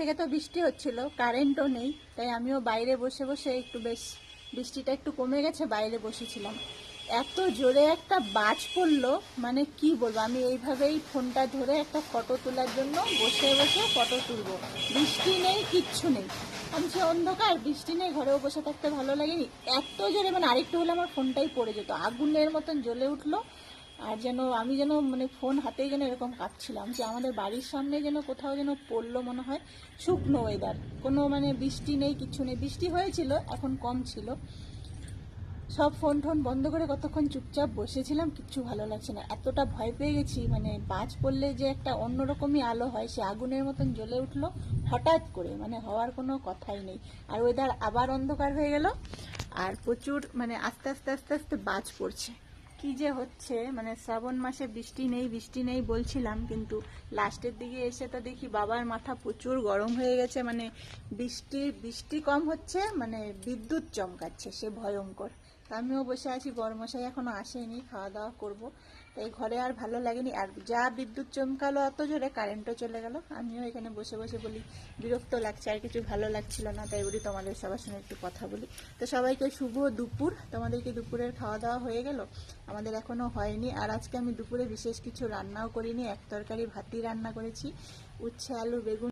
থেকে তো বৃষ্টি হচ্ছিল কারেন্টও নেই, তাই আমিও বাইরে বসে বসে একটু বেশ বৃষ্টিটা একটু কমে গেছে, বাইরে বসেছিলাম। এত জোরে একটা বাজ পড়ল মানে কি বলব, আমি এইভাবেই ফোনটা ধরে একটা ফটো তোলার জন্য বসে বসে ফটো তুলবো। বৃষ্টি নেই, কিচ্ছু নেই। আমি সে অন্ধকার, বৃষ্টি নেই, ঘরেও বসে থাকতে ভালো লাগেনি। এত জোরে মানে আরেকটু হলে আমার ফোনটাই পড়ে যেত। আগুনের মতন জ্বলে উঠল আর যেন আমি যেন মানে ফোন হাতেই যেন এরকম কাঁপছিলাম যে আমাদের বাড়ির সামনে যেন কোথাও যেন পড়ল মনে হয় শুকনো ওয়েদার কোনো মানে বৃষ্টি নেই, কিছু নেই। বৃষ্টি হয়েছিল, এখন কম ছিল। সব ফোন টোন বন্ধ করে কতক্ষণ চুপচাপ বসেছিলাম কিচ্ছু ভালো লাগছে না। এতটা ভয় পেয়ে গেছি মানে বাজ পড়লে যে একটা অন্যরকমই আলো হয়, সে আগুনের মতন জ্বলে উঠল হঠাৎ করে মানে হওয়ার কোনো কথাই নেই। আর ওয়েদার আবার অন্ধকার হয়ে গেল, আর প্রচুর মানে আস্তে আস্তে আস্তে আস্তে বাজ পড়ছে। কি যে হচ্ছে? মানে শ্রাবণ মাসে বৃষ্টি নেই বৃষ্টি নেই বলছিলাম, কিন্তু লাস্টের দিকে এসে তো দেখি বাবার মাথা প্রচুর গরম হয়ে গেছে। মানে বৃষ্টি বৃষ্টি কম হচ্ছে মানে বিদ্যুৎ চমকাচ্ছে, সে ভয়ঙ্কর। আমিও বসে আছি, বরমশাই এখনও আসেনি খাওয়া দাওয়া করব তাই ঘরে আর ভালো লাগেনি, আর যা বিদ্যুৎ চমকালো এত জোরে কারেন্টও চলে গেল। আমিও এখানে বসে বসে বলি, বিরক্ত লাগছে, আর কিছু ভালো লাগছিল না। তাই বলি, তোমাদের সবার সঙ্গে একটু কথা বলি। তো সবাইকে শুভ দুপুর। তোমাদেরকে দুপুরের খাওয়া দাওয়া হয়ে গেল। আমাদের এখনও হয়নি। আর আজকে আমি দুপুরে বিশেষ কিছু রান্নাও করিনি। এক তরকারি ভাতই রান্না করেছি। উচ্ছে, আলু, বেগুন